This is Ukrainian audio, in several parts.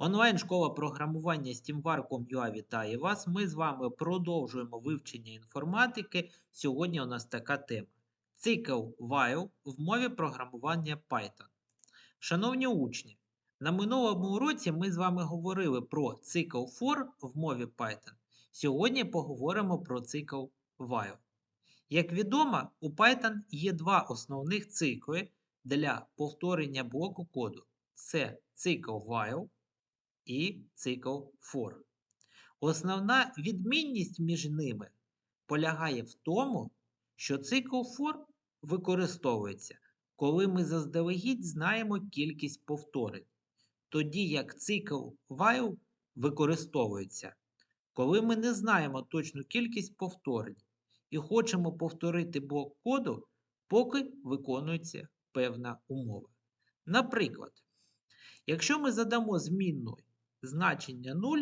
Онлайн-школа програмування SteamVar.com.ua вітає вас. Ми з вами продовжуємо вивчення інформатики. Сьогодні у нас така тема: цикл while в мові програмування Python. Шановні учні, на минулому уроці ми з вами говорили про цикл for в мові Python. Сьогодні поговоримо про цикл while. Як відомо, у Python є два основних цикли для повторення блоку коду. Це цикл while і цикл for. Основна відмінність між ними полягає в тому, що цикл for використовується, коли ми заздалегідь знаємо кількість повторень, тоді як цикл while використовується, коли ми не знаємо точну кількість повторень і хочемо повторити блок коду, поки виконується певна умова. Наприклад, якщо ми задамо змінну значення 0,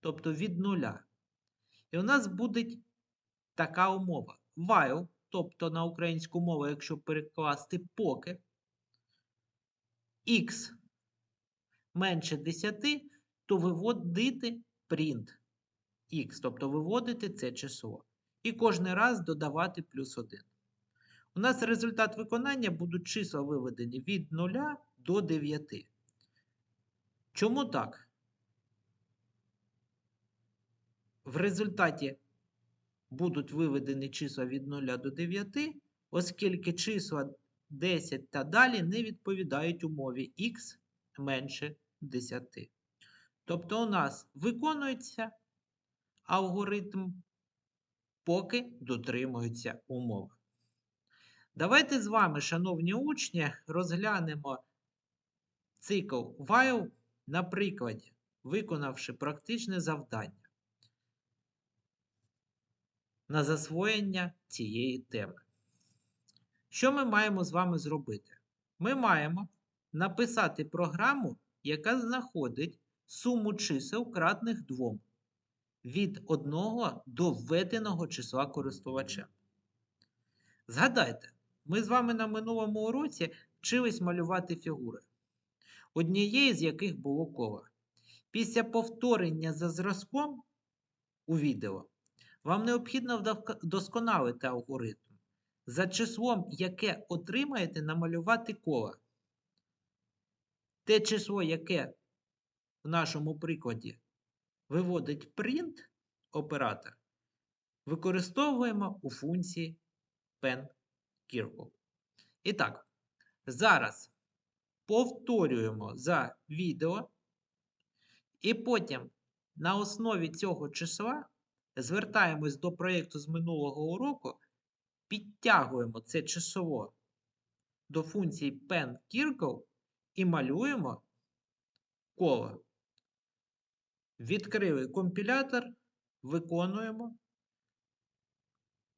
тобто від 0, і у нас буде така умова. While, тобто на українську мову, якщо перекласти поки x менше 10, то виводити print x, тобто виводити це число. І кожен раз додавати плюс 1. У нас результат виконання будуть числа виведені від 0 до 9. Чому так? В результаті будуть виведені числа від 0 до 9, оскільки числа 10 та далі не відповідають умові х менше 10. Тобто у нас виконується алгоритм, поки дотримуються умови. Давайте з вами, шановні учні, розглянемо цикл while на прикладі, виконавши практичне завдання на засвоєння цієї теми. Що ми маємо з вами зробити? Ми маємо написати програму, яка знаходить суму чисел кратних 2 від 1 до введеного числа користувача. Згадайте, ми з вами на минулому уроці вчились малювати фігури однієї з яких було коло. Після повторення за зразком у відео вам необхідно вдосконалити алгоритм. За числом, яке отримаєте, намалювати коло. Те число, яке в нашому прикладі виводить print оператор, використовуємо у функції pen Kirkle. І так, зараз повторюємо за відео. І потім на основі цього числа звертаємось до проєкту з минулого уроку, підтягуємо це число до функції pen-circle і малюємо коло. Відкрили компілятор, виконуємо,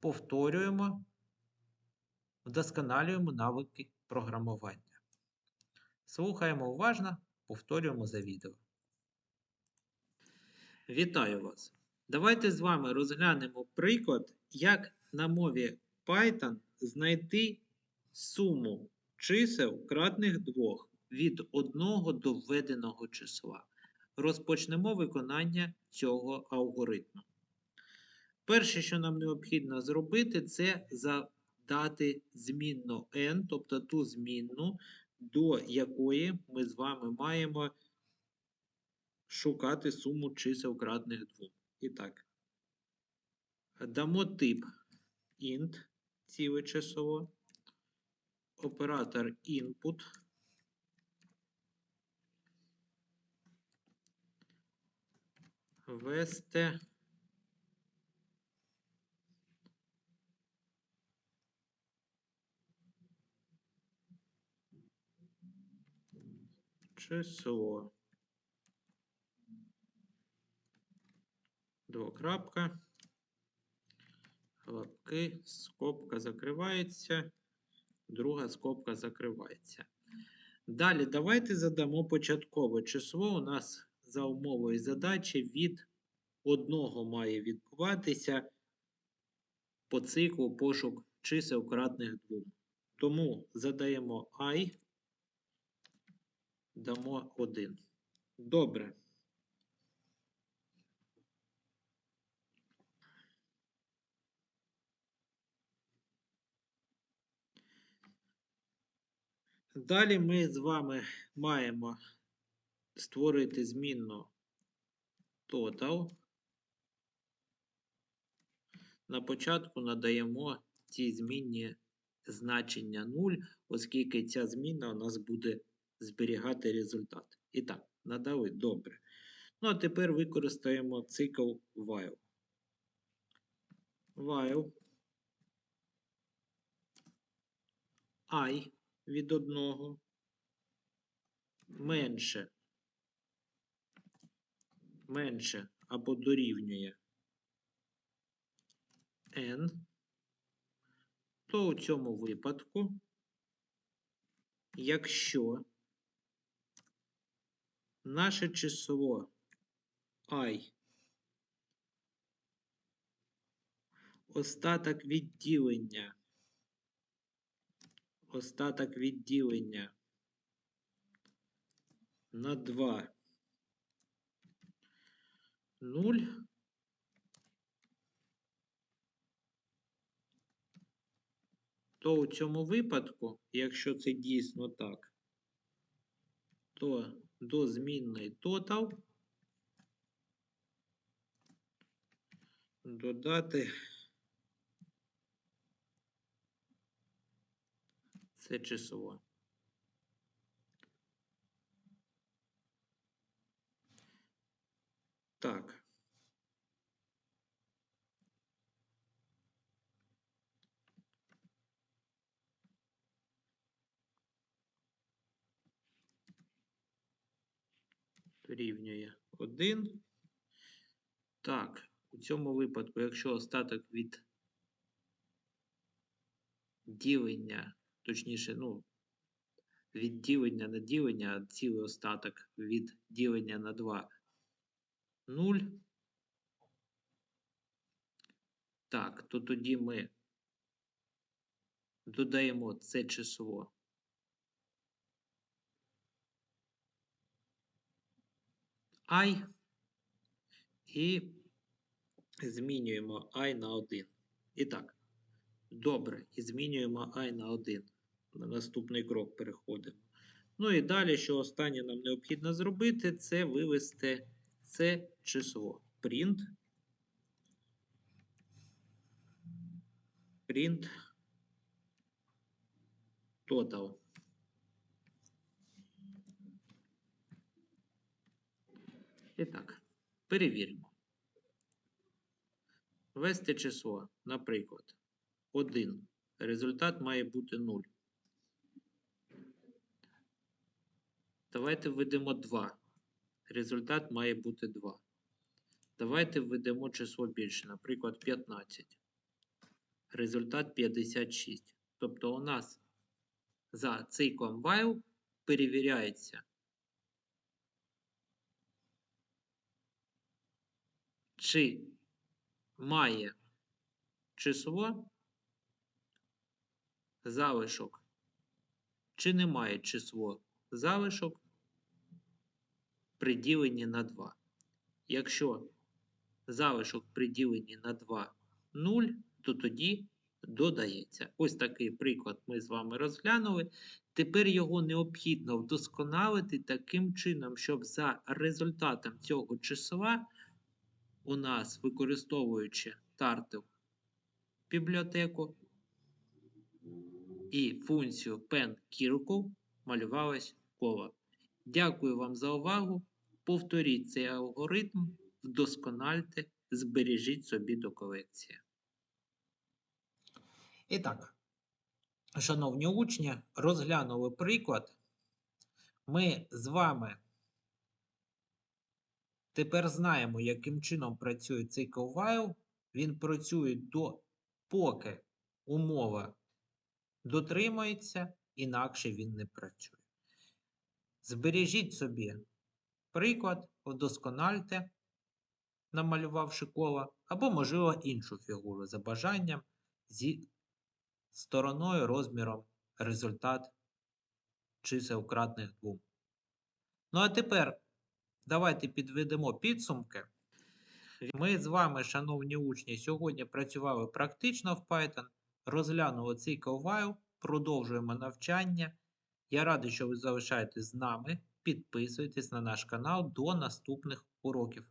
повторюємо, вдосконалюємо навики програмування. Слухаємо уважно, повторюємо за відео. Вітаю вас! Давайте з вами розглянемо приклад, як на мові Python знайти суму чисел кратних двох від 1 до введеного числа. Розпочнемо виконання цього алгоритму. Перше, що нам необхідно зробити, це задати змінну n, тобто ту змінну, до якої ми з вами маємо шукати суму чисел кратних 2. І так, дамо тип int, ціле число, оператор input. Ввести число. Двокрапка. Лапки, скобка закривається, друга скобка закривається. Далі давайте задамо початкове число. У нас за умовою задачі від одного має відбуватися по циклу пошук чисел кратних 2. Тому задаємо i дамо 1. Добре. Далі ми з вами маємо створити змінну total. На початку надаємо цій змінні значення 0, оскільки ця змінна у нас буде зберігати результат. І так, надали добре. Ну, а тепер використаємо цикл while. While i від 1 менше менше або дорівнює n, то у цьому випадку, якщо наше число і остаток відділення. Остаток відділення на 2 0 то у цьому випадку, якщо це дійсно так, то до змінної total додати це число. Так. Дорівнює 1. Так, у цьому випадку, якщо остаток від ділення, точніше, ну, від ділення на ділення, а цілий остаток від ділення на 2 0. Так, то тоді ми додаємо це число. I і змінюємо і на 1. І так, добре, і змінюємо і на 1. На наступний крок переходимо. Ну і далі, що останнє нам необхідно зробити, це вивести це число. Print. Print total. І так, перевіримо. Ввести число, наприклад, 1. Результат має бути 0. Давайте введемо 2. Результат має бути 2. Давайте введемо число більше, наприклад, 15. Результат 56. Тобто у нас за циклом while перевіряється, чи має число залишок, чи не має число залишок при діленні на 2. Якщо залишок при діленні на 2 0, то тоді додається. Ось такий приклад ми з вами розглянули. Тепер його необхідно вдосконалити таким чином, щоб за результатом цього числа у нас, використовуючи Turtle бібліотеку і функцію PenCircle, малювалось коло. Дякую вам за увагу. Повторіть цей алгоритм, вдоскональте, збережіть собі до колекції. І так, шановні учні, розглянули приклад. Ми з вами тепер знаємо, яким чином працює цикл while. Він працює до поки умова дотримується, інакше він не працює. Збережіть собі приклад, вдоскональте, намалювавши коло, або, можливо, іншу фігуру за бажанням зі стороною розміром результат чисел кратних 2. Ну а тепер Давайте підведемо підсумки. Ми з вами, шановні учні, сьогодні працювали практично в Python, розглянули цикл while, продовжуємо навчання. Я радий, що ви залишаєтесь з нами. Підписуйтесь на наш канал до наступних уроків.